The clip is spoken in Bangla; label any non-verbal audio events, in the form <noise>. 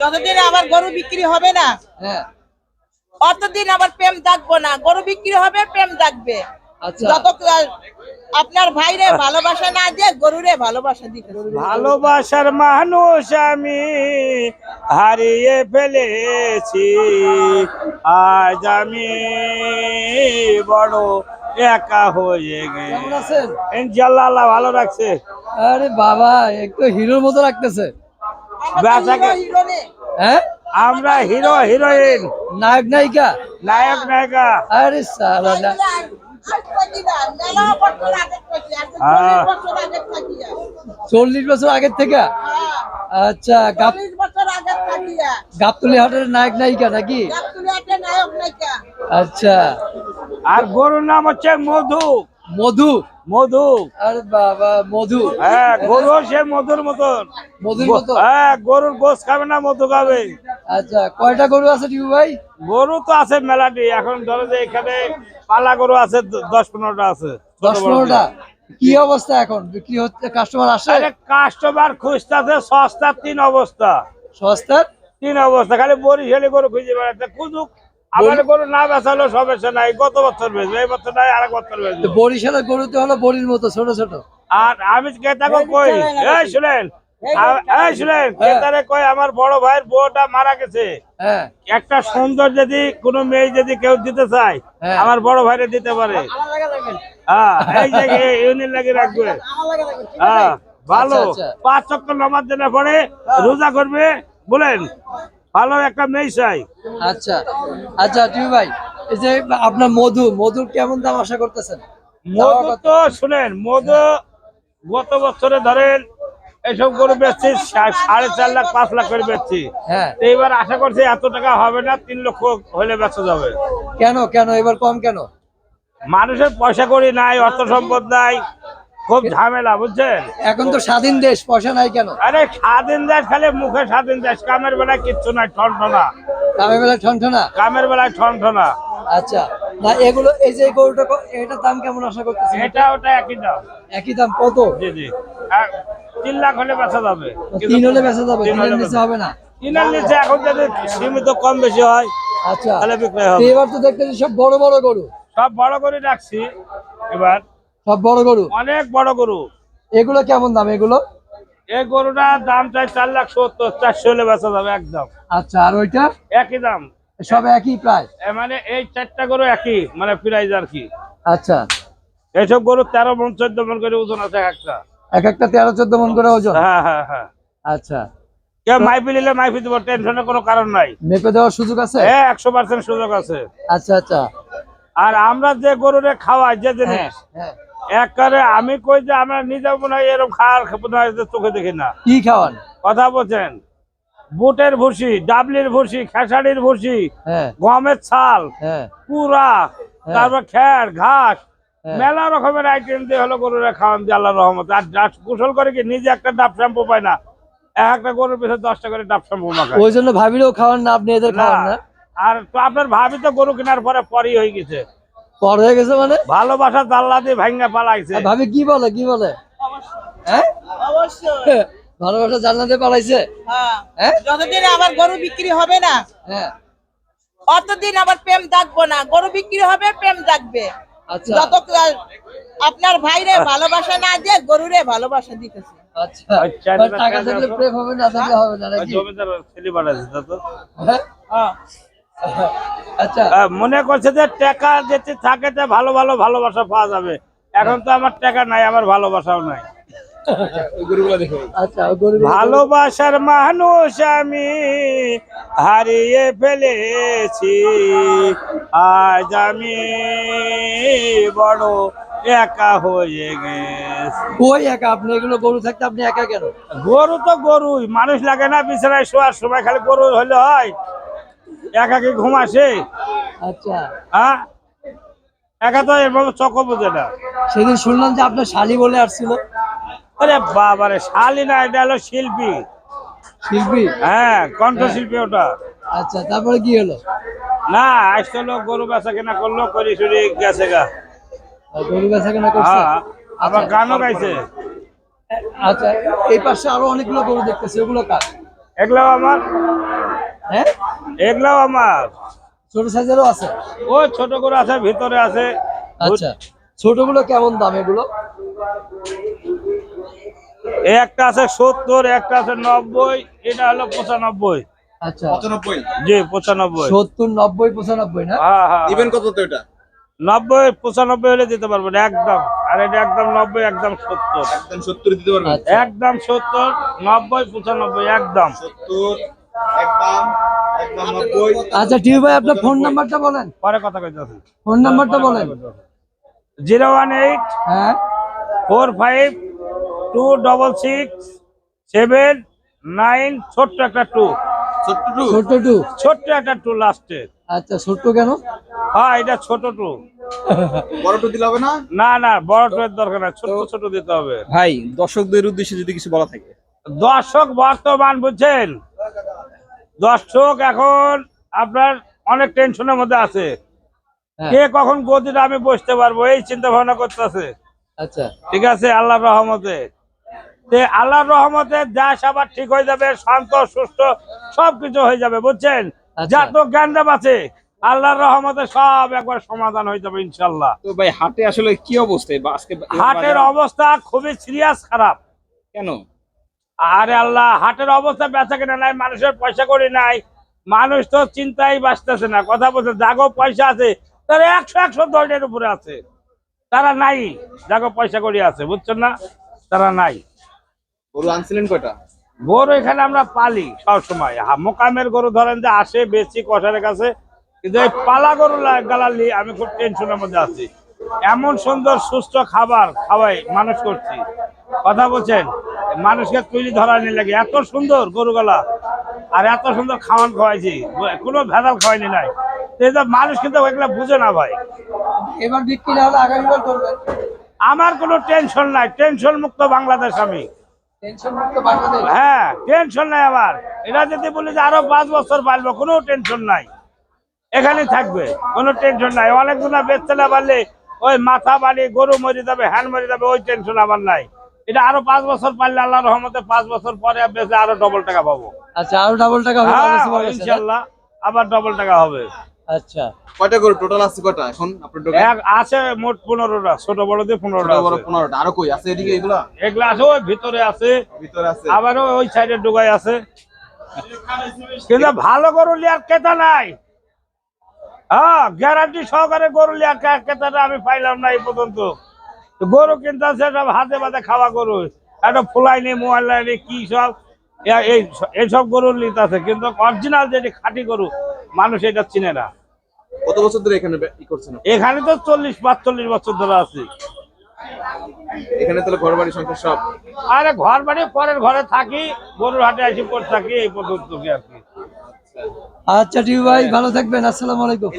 যতদিন আবার গরু বিক্রি হবে না হ্যাঁ। অতদিন আবার প্রেম জাগবো না। গরু বিক্রি হবে প্রেম জাগবে। আচ্ছা। যত আপনার ভাইরে ভালোবাসা না দিয়ে গরুরে ভালোবাসা দিতে ভালোবাসার মানুষ আমি হারিয়ে ফেলেছি। আজ আমি বড় একা হয়ে গেছে। আল্লাহ ভালো রাখছে। আরে বাবা একটু হিরোর মতো লাগতেছে হ্যাঁ? আমরা হিরো হিরোইন। নায়ক নায়িকা? নায়ক নায়িকা। আরে সালা না। আজ হ্যাঁ। চল্লিশ বছর আগের থাকি? হ্যাঁ, আচ্ছা। গাবতলি হাটের নায়ক নায়িকা নাকি। আচ্ছা। আর গরুর নাম হচ্ছে মধু। মধু? মধু। আরে বাবা মধু। হ্যাঁ গরু সে মধুর মতন। মধুর মতো হ্যাঁ গরুর গোস খাবে না মধু খাবে। আচ্ছা কয়টা গরু আছে টিপু ভাই? গরু তো আছে মেলাটি এখন ধরো যে এখানে পালা গরু আছে দশ পনেরোটা আছে দশ পনেরোটা? কি অবস্থা এখন? বিক্রি হচ্ছে কাস্টমার আসে? কাস্টমার খুঁজতেছে সস্তা তিন অবস্থা। সস্তার? তিন অবস্থা খালি বরিশালি গরু খুঁজে বেড়াতে খুঁজুক আমার গরু না বেচালো সমস্যা নাই। গত বছর বেচবে এই বছর নাই আরেক বছর তো বেচবে বরিশালের গরুতে হলো বড়ির মতো ছোট ছোট। আর আমি কই? এই শুনেন। এই শুনেন ক্রেতারে কই? আমার বড় ভাইয়ের বউটা মারা গেছে। হ্যাঁ। একটা সুন্দর যদি কোনো মেয়ে যদি কেউ দিতে চায় হ্যাঁ। আমার বড় ভাইরে দিতে পারে। হ্যাঁ এই যে ইউনিয়ন লাগে রাখবে। হ্যাঁ ভালো। আচ্ছা, আচ্ছা। পাঁচ চক্কর নামাজ জন্য পরে রোজা করবে বলেন। ভালো একটা মেয়ে চাই। আচ্ছা আচ্ছা টিপু ভাই এই যে আপনার মধু মধুর কেমন দাম আশা করতেছেন? মধু তো শুনেন মধু গত বছরে ধরেন এসব গরু বেচছি সাড়ে চার লাখ পাঁচ লাখ করে বেচছি। হ্যাঁ। তো এবার আশা করছি এত টাকা হবে না তিন লক্ষ হলে বেচা যাবে। কেন কেন এবার কম কেন? মানুষের পয়সা করি নাই অর্থ সম্পদ নাই খুব ঝামেলা বুঝছেন? এখন তো স্বাধীন দেশ পয়সা নাই কেন? আরে স্বাধীন দেশ খালি মুখে স্বাধীন দেশ কামের বেলায় কিচ্ছু নাই ঠনঠনা। দামে বেলা ঠনঠনা? কামের বেলায় ঠনঠনা। আচ্ছা না এগুলো এই যে গরুটা দাম কেমন আশা করতেছেন? এটা ওটা একই দাম। একই দাম কত? জি জি। তিন লাখ হলে বেচা যাবে। তিন হলে বেচা যাবে তিনের নিচে হবে না? তিনের নিচে এখন যদি সীমিত কম বেশি হয় আচ্ছা। তাহলে বিক্রয় হবে। এবার তো দেখতেছি সব বড় বড় গরু। সব বড় করে রাখছি। এবার সব বড় গরু? অনেক বড় গরু। এগুলো কেমন দাম এগুলো? এই গরুটার দাম চাই চার লাখ সত্তর চারশো হলে বেচা যাবে একদম। আচ্ছা আর ওইটা? একই দাম। সব একই প্রায় মানে এই চারটা গরু একই মানে প্রাইজ আর কি। আচ্ছা। এইসব গরু তেরো মন চোদ্দ মন করে ওজন আছে এক একটা। এক একটা তেরো চোদ্দ মন করে ওজন? হ্যাঁ হ্যাঁ হ্যাঁ। আচ্ছা। কেউ মাইপি নিলে মাইপি দেবো টেনশনের কোনো কারণ নাই। মেপে দেওয়ার সুযোগ আছে? হ্যাঁ একশো পার্সেন্ট সুযোগ আছে। আচ্ছা আচ্ছা। আর আমরা যে গরুরে খাওয়াই যে হ্যাঁ জিনিস হ্যাঁ। একবারে আমি কই যে আমরা নিজে মনে হয় এরকম খাওয়ার হয় চোখে দেখি না। কি খাওয়ান? কথা বলছেন? বুটের ভুসি ডাবলির ভুসি খেসারির ভুসি হ্যাঁ। গমের ছাল হ্যাঁ। পুরা তারপর খ্যার ঘাস হ্যাঁ। মেলা রকমের আইটেম দিয়ে হলো গরুরা খাওয়ান দিয়ে আল্লাহ রহমত। আর কুশল করে কি নিজে একটা ডাব শ্যাম্পু পায় না? এক একটা গরুর পিছনে দশটা করে ডাব শ্যাম্পু মাখায় ওই জন্য ভাবিলেও খাওয়ান না আপনি এদের খাওয়ান না না। আর তো আপনার ভাবি তো গরু কেনার পরে পরই হয়ে গেছে। পর হয়ে গেছে মানে? ভালোবাসা জাল্লা দিয়ে ভাঙ্গা পালাইছে। ভাবি কি বলে কি বলে? হ্যাঁ? অবশ্যই। <laughs> ভালোবাসা জান্নাতে পালাইছে? হ্যাঁ। হ্যাঁ? যতদিন আবার গরু বিক্রি হবে না হ্যাঁ। অতদিন আবার প্রেম জাগবো না। গরু বিক্রি হবে প্রেম জাগবে। আচ্ছা। যত আপনার ভাইরে ভালোবাসা না দিয়ে গরুরে ভালোবাসা দিতেছে। আচ্ছা। আচ্ছা, টাকা থাকলে প্রেম হবে না থাকলে হবে না নাকি? জমিদার ছেলে তা তো। হ্যাঁ? আচ্ছা। মনে করছে যে টাকা যেতে থাকে তো ভালো ভালো ভালোবাসা পাওয়া যাবে। এখন তো আমার টাকা নাই আমার ভালোবাসাও নাই। আচ্ছা ওই ভালোবাসার মানুষ আমি হারিয়ে ফেলেছি। আজ আমি বড় একা হয়ে গেছি। কই একা? আপনি এগুলো গরু থাকতে আপনি একা কেন? গরু তো গরুই মানুষ লাগে না বিছানায় শোয়ার সময় খালি গরু হলে হয়। একা কি ঘুম আসে? আচ্ছা। হ্যাঁ? একা তো এরভাবে চক বোঝে না। সেদিন শুনলাম যে আপনার শালি বলে আসছিল। আরে বাবারে শালি না এটা হলো শিল্পী। শিল্পী? হ্যাঁ কণ্ঠশিল্পী ওটা। আচ্ছা তারপরে কি হলো? না আসলো গরু বেচা কেনা করল করি সরি গেছে গা। গরু বেচা কেনা করছে? হ্যাঁ আবার গানও গাইছে। আচ্ছা এই পাশে আরও অনেকগুলো গরু দেখতেছে ওগুলো কার? এগুলো আমার। হ্যাঁ? এগুলাও আমার। ছোট সাইজেরও আছে? ওই ছোট করে আছে ভিতরে আছে। আচ্ছা ছোটগুলো কেমন দাম এগুলো? একটা আছে সত্তর একটা আছে নব্বই এটা হলো পঁচানব্বই। আচ্ছা। পঁচানব্বই? জি পঁচানব্বই। সত্তর নব্বই পঁচানব্বই না? হ্যাঁ হ্যাঁ দিবেন কত তো এটা? নব্বই পঁচানব্বই হলে দিতে পারবেন একদম। আর এটা একদম নব্বই একদম সত্তর। একদম সত্তর দিতে পারবেন? আচ্ছা। একদম সত্তর নব্বই পঁচানব্বই একদম। সত্তর একদম। আচ্ছা টিউ ভাই আপনার ফোন নাম্বারটা বলেন। পরে কথা কইতেছি। ফোন নাম্বারটা বলেন। জিরো ওয়ান এইট হ্যাঁ। Four five two double six seven nine ছোট্ট একটা টু। ছোট্ট টু? ছোট টু। ছোট্ট একটা টু লাস্টে। আচ্ছা ছোট্ট কেন? হ্যাঁ এটা ছোট টু। বড় টু দিলে হবে না? না না বড় টু এর দরকার না ছোট ছোট দিতে হবে। ভাই দর্শকদের উদ্দেশ্যে যদি কিছু বলা থাকে। দর্শক বর্তমান বুঝছেন? দর্শক এখন আপনার অনেক টেনশনের মধ্যে আছে। হ্যাঁ। কে কখন গদিটা আমি বসতে পারব এই চিন্তা ভাবনা করতেছে। আচ্ছা। ঠিক আছে আল্লাহর রহমতে। তে আল্লাহর রহমতে যা সবার ঠিক হয়ে যাবে শান্ত সুস্থ সবকিছু হয়ে যাবে বুঝছেন? আচ্ছা। যা তো জ্ঞানদাম আছে আল্লাহর রহমতে সব একবার সমাধান হয়ে যাবে ইনশাল্লাহ তো ভাই হাটে আসলে কি আজকে হাটের অবস্থা খুবই সিরিয়াস খারাপ। কেন? আরে আল্লাহ হাটের অবস্থা বেচা কেনা নাই মানুষের পয়সা করি নাই। মানুষ তো চিন্তাই বাঁচতেছে না। কথা বলছে যাগো পয়সা আছে। তারা একশো একশো দলের উপরে আছে। তারা নাই। যাগো পয়সা করি আছে। বুঝছেন না? তারা নাই। গরু আনছিলেন কয়টা? গরু এখানে আমরা পালি সবসময়। মোকামের গরু ধরেন যে আসে বেশি কষারের কাছে। কিন্তু এই পালা গরু গালালি আমি খুব টেনশনের মধ্যে আছি। এমন সুন্দর সুস্থ খাবার খাওয়াই মানুষ করছি। কথা বলছেন? মানুষকে তুলি ধরানি লাগে। এত সুন্দর গরুগুলা। আর এত সুন্দর খাওয়ান খাওয়াইছি। কোনো ভেজাল খাওয়াইনি নাই। মানুষ কিন্তু এগুলো বুঝে না ভাই। এবার বিক্রি না হলে আগামীবার করবেন? আমার কোনো টেনশন নাই। টেনশন মুক্ত বাংলাদেশ আমি। হ্যাঁ টেনশন নাই আবার এটা যদি বলি যে আরও পাঁচ বছর বাড়বো কোনো টেনশন নাই। এখানেই থাকবে। কোনো টেনশন নাই। অনেক দিন বেচতে না পারলে ওই মাথা বাড়ি গরু মরে যাবে হ্যান মরে যাবে ওই টেনশন আমার নাই। এটা আরও পাঁচ বছর পারলে আল্লাহ রহমতে পাঁচ বছর পরে বেচে আরও ডবল টাকা পাবো। আচ্ছা আরও ডবল টাকা হবে হ্যাঁ? ইনশাল্লাহ আবার ডবল টাকা হবে। আচ্ছা। কয়টা গরু? টোটাল আছে কয়টা এখন আপনার দোকানে? আছে মোট পনেরোটা ছোট বড় দিয়ে আছে। পনেরোটা। আরও কই? আছে এদিকে এগুলা? এগুলা আছে ওই ভিতরে আছে। ভিতরে আছে। আবারও ওই সাইডে ডুগাই আছে। কিন্তু ভালো গরু লিয়ার কেতা নাই। হ্যাঁ গ্যারান্টি সহকারে গরু লিয়ার কেতাটা আমি পাইলাম না এই পর্যন্ত। গরু কিনতে আছে সব হাতে পাতে খাওয়া গরু। একটা ফুলাই নেই মোবাইল নেই কি সব? এই এইসব গরু নিতে আছে কিন্তু অরিজিনাল যেটি খাঁটি গরু মানুষ এটা চিনে না। কত বছর ধরে এখানে বে- ই করছেন এখানে তো চল্লিশ পাঁচচল্লিশ বছর ধরে আছে। এখানে তাহলে ঘর বাড়ি সব? আরে ঘর বাড়ি পরের ঘরে থাকি গরুর হাটে আসি পর থাকি এই আর কি। আচ্ছা টিউ ভাই ভালো থাকবেন আসসালামু আলাইকুম।